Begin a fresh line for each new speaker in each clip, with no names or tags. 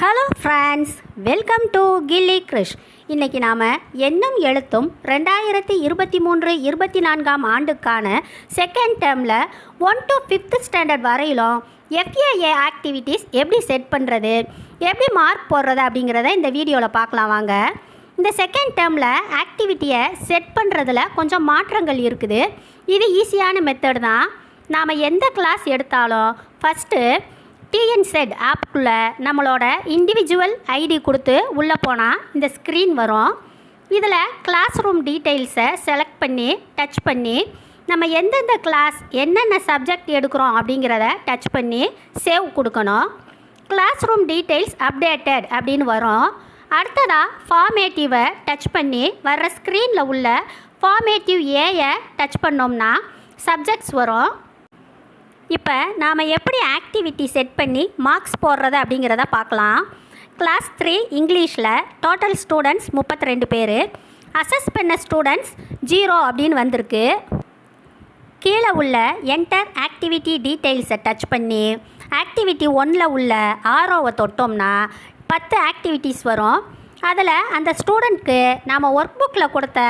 Hello friends welcome to Gilli Krish இன்றைக்கி நாம் எண்ணும் எழுத்தும் ரெண்டாயிரத்தி இருபத்தி மூன்று இருபத்தி நான்காம் ஆண்டுக்கான செகண்ட் டேர்மில் ஒன் டு ஃபிஃப்த் ஸ்டாண்டர்ட் வரையிலும் எஃப்ஏஏ ஆக்டிவிட்டீஸ் எப்படி செட் பண்ணுறது எப்படி மார்க் போடுறது அப்படிங்கிறத இந்த வீடியோவில் பார்க்கலாம் வாங்க. இந்த செகண்ட் டேர்மில் ஆக்டிவிட்டியை செட் பண்ணுறதுல கொஞ்சம் மாற்றங்கள் இருக்குது. இது ஈஸியான மெத்தட் தான். நாம் எந்த கிளாஸ் எடுத்தாலும் ஃபஸ்ட்டு டிஎன்செட் ஆப்புக்குள்ளே நம்மளோட இண்டிவிஜுவல் ஐடி கொடுத்து உள்ளே போனால் இந்த ஸ்க்ரீன் வரும். இதில் கிளாஸ் ரூம் டீட்டெயில்ஸை செலக்ட் பண்ணி டச் பண்ணி நம்ம எந்தெந்த கிளாஸ் என்னென்ன சப்ஜெக்ட் எடுக்கிறோம் அப்படிங்கிறத டச் பண்ணி சேவ் கொடுக்கணும். கிளாஸ் ரூம் டீட்டெயில்ஸ் அப்டேட்டட் அப்படின்னு வரும். அடுத்ததாக ஃபார்மேட்டிவை டச் பண்ணி வர்ற ஸ்க்ரீனில் உள்ள ஃபார்மேட்டிவ் ஏயை டச் பண்ணோம்னா சப்ஜெக்ட்ஸ் வரும். இப்போ நாம் எப்படி ஆக்டிவிட்டி செட் பண்ணி மார்க்ஸ் போடுறது அப்படிங்கிறத பார்க்கலாம். கிளாஸ் த்ரீ இங்கிலீஷில் டோட்டல் ஸ்டூடெண்ட்ஸ் முப்பத்தி ரெண்டு பேர். அசஸ் பண்ண ஸ்டூடெண்ட்ஸ் ஜீரோ அப்படின்னு வந்திருக்கு. கீழே உள்ள என்டர் ஆக்டிவிட்டி டீட்டெயில்ஸை டச் பண்ணி ஆக்டிவிட்டி ஒன்றில் உள்ள ஆரோவை தொட்டோம்னா பத்து ஆக்டிவிட்டீஸ் வரும். அதில் அந்த ஸ்டூடெண்ட்க்கு நாம் ஒர்க் புக்கில் கொடுத்த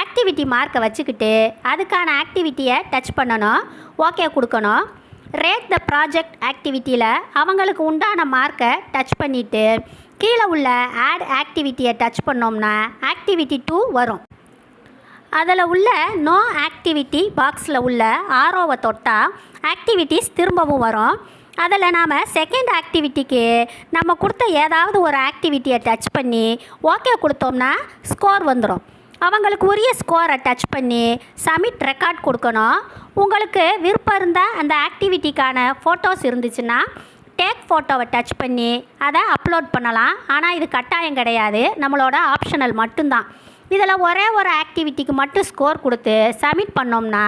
ஆக்டிவிட்டி மார்க்கை வச்சுக்கிட்டு அதுக்கான ஆக்டிவிட்டியை டச் பண்ணணும். ஓகே கொடுக்கணும். ரேட் த ப்ராஜெக்ட் ஆக்டிவிட்டியில் அவங்களுக்கு உண்டான மார்க்கை டச் பண்ணிவிட்டு கீழே உள்ள ஆட் ஆக்டிவிட்டியை டச் பண்ணோம்னா ஆக்டிவிட்டி டூ வரும். அதில் உள்ள நோ ஆக்டிவிட்டி பாக்ஸில் உள்ள ஆரோவை தொட்டால் ஆக்டிவிட்டிஸ் திரும்பவும் வரும். அதில் நாம் செகண்ட் ஆக்டிவிட்டிக்கு நம்ம கொடுத்த ஏதாவது ஒரு ஆக்டிவிட்டியை டச் பண்ணி ஓகே கொடுத்தோம்னா ஸ்கோர் வந்துடும் அவங்களுக்கு உரிய ஸ்கோரை டச் பண்ணி சமிட் ரெக்கார்ட் கொடுக்கணும். உங்களுக்கு விருப்பம் இருந்தால் அந்த ஆக்டிவிட்டிக்கான ஃபோட்டோஸ் இருந்துச்சுன்னா டேக் ஃபோட்டோவை டச் பண்ணி அதை அப்லோட் பண்ணலாம். ஆனால் இது கட்டாயம் கிடையாது. நம்மளோட ஆப்ஷனல் மட்டும்தான். இதில் ஒரே ஒரு ஆக்டிவிட்டிக்கு மட்டும் ஸ்கோர் கொடுத்து சப்மிட் பண்ணோம்னா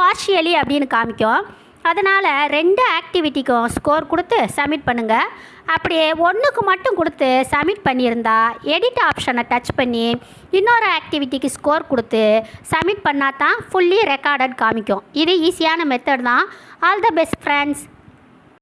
பார்ஷியலி அப்படின்னு காமிக்கும். அதனால் ரெண்டு ஆக்டிவிட்டிக்கும் ஸ்கோர் கொடுத்து சப்மிட் பண்ணுங்கள் அப்படியே ஒன்றுக்கு மட்டும் கொடுத்து சப்மிட் பண்ணியிருந்தா எடிட் ஆப்ஷனை டச் பண்ணி இன்னொரு ஆக்டிவிட்டிக்கு ஸ்கோர் கொடுத்து சப்மிட் பண்ணால் தான் ஃபுல்லி ரெக்கார்டட் காமிக்கும். இது ஈஸியான மெத்தட் தான். All the best friends